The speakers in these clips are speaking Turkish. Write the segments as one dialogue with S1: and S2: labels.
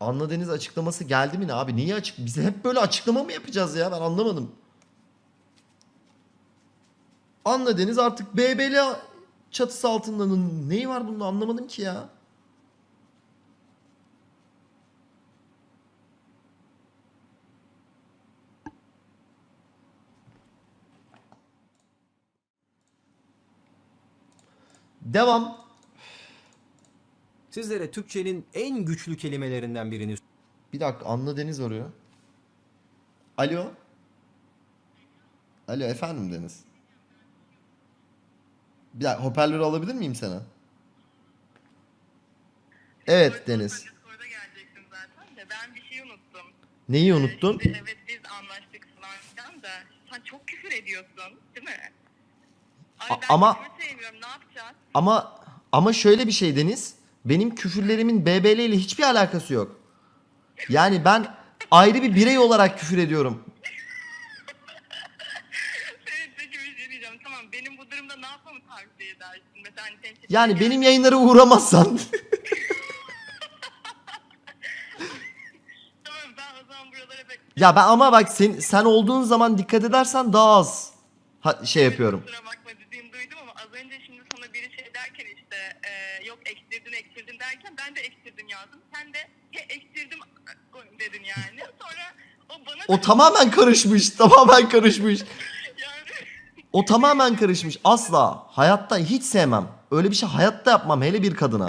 S1: Anla Deniz açıklaması geldi mi ne abi? Niye açık? Bize hep böyle açıklama mı yapacağız ya? Ben anlamadım. Anla Deniz artık BBL çatısı altında neyi var bunda anlamadım ki ya. Devam.
S2: Sizlere Türkçenin en güçlü kelimelerinden birini
S1: Bir dakika Anla Deniz arıyor. Alo. Alo efendim Deniz. Bir dakika hoparlörü alabilir miyim sana? Evet Deniz.
S3: Discord'a gelecektim zaten de ben bir şey unuttum.
S1: Neyi
S3: Ee,
S1: unuttun?
S3: şimdi evet biz anlaştık falan filan da sen çok küfür ediyorsun değil mi? Abi
S1: A-
S3: ben
S1: ama-
S3: küfür sevmiyorum ne yapacağız?
S1: Ama ama şöyle bir şey Deniz. Benim küfürlerimin BBL ile hiçbir alakası yok. Yani ben ayrı bir birey olarak küfür ediyorum.
S3: Evet peki bir şey diyeceğim tamam benim bu durumda ne yapmamı tavsiye edersin? Mesela hani senin
S1: Yani benim yayınlara uğramazsan
S3: Tamam ben o zaman buralara pek
S1: ya ben ama bak sen sen olduğun zaman dikkat edersen daha az ha- şey yapıyorum.
S3: kusura bakma az önce şimdi sana biri şey derken işte e, yok ekstirdin ekstirdin derken ben de ektirdim yazdım. Sen de he ektirdim dedin yani. Sonra o bana
S1: O tamamen karışmış. Tamamen karışmış.
S3: yani
S1: O tamamen karışmış. Asla. Hayatta hiç sevmem. Öyle bir şey hayatta yapmam. Hele bir kadına.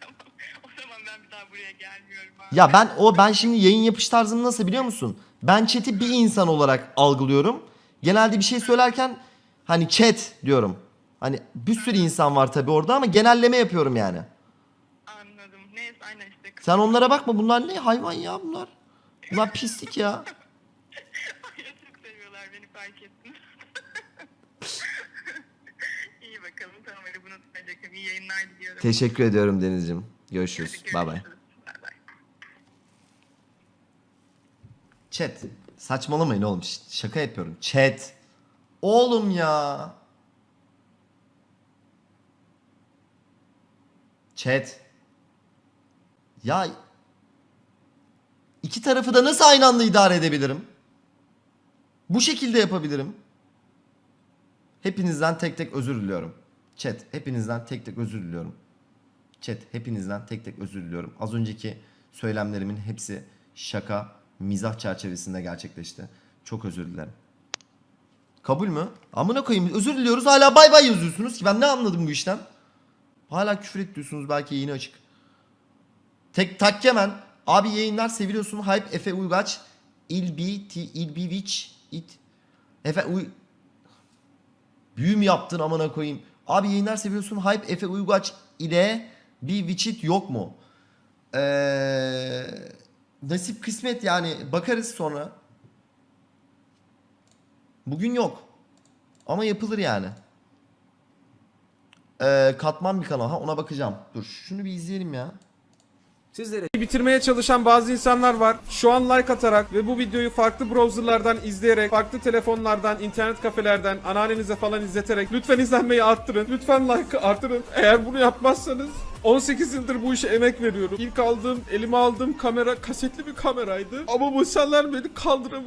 S3: tamam. O zaman ben bir daha buraya gelmiyorum abi.
S1: Ya ben o ben şimdi yayın yapış tarzım nasıl biliyor musun? Ben chat'i bir insan olarak algılıyorum. Genelde bir şey söylerken hani chat diyorum. Hani bir sürü insan var tabii orada ama genelleme yapıyorum yani.
S3: Anladım. Neyse aynen işte.
S1: Sen onlara bakma bunlar ne hayvan ya bunlar. Bunlar pislik ya.
S3: Çok seviyorlar beni fark ettim. İyi bakalım tamam hadi bunu tutacak. İyi yayınlar diliyorum.
S1: Teşekkür ediyorum Deniz'ciğim. Görüşürüz.
S3: Hadi
S1: Bay bay.
S3: görüşürüz. Bay bay.
S1: Chat. Saçmalamayın oğlum. Şaka yapıyorum. Chat. Oğlum ya. Chat. Ya iki tarafı da nasıl aynı anda idare edebilirim? Bu şekilde yapabilirim. Hepinizden tek tek özür diliyorum. Chat, hepinizden tek tek özür diliyorum. Chat, hepinizden tek tek özür diliyorum. Az önceki söylemlerimin hepsi şaka, mizah çerçevesinde gerçekleşti. Çok özür dilerim. Kabul mü? Amına koyayım özür diliyoruz hala bay bay yazıyorsunuz ki ben ne anladım bu işten? Hala küfür ediyorsunuz belki yayını açık. Tek takkemen. Abi yayınlar seviliyorsun. Hype Efe Uygaç. İlbi T İlbiviç it. Efe Uy Büyü mü yaptın amına koyayım? Abi yayınlar seviyorsun. Hype Efe Uygaç ile bir Witchit yok mu? Ee, nasip kısmet yani bakarız sonra. Bugün yok. Ama yapılır yani. Ee, katman bir kanal. Ha ona bakacağım. Dur şunu bir izleyelim ya.
S2: sizlere
S4: bitirmeye çalışan bazı insanlar var. Şu an like atarak ve bu videoyu farklı browserlardan izleyerek, farklı telefonlardan, internet kafelerden, anneannenize falan izleterek lütfen izlenmeyi arttırın. Lütfen like arttırın. Eğer bunu yapmazsanız 18 yıldır bu işe emek veriyorum. İlk aldığım, elime aldığım kamera kasetli bir kameraydı. Ama bu insanlar beni kaldıramıyor.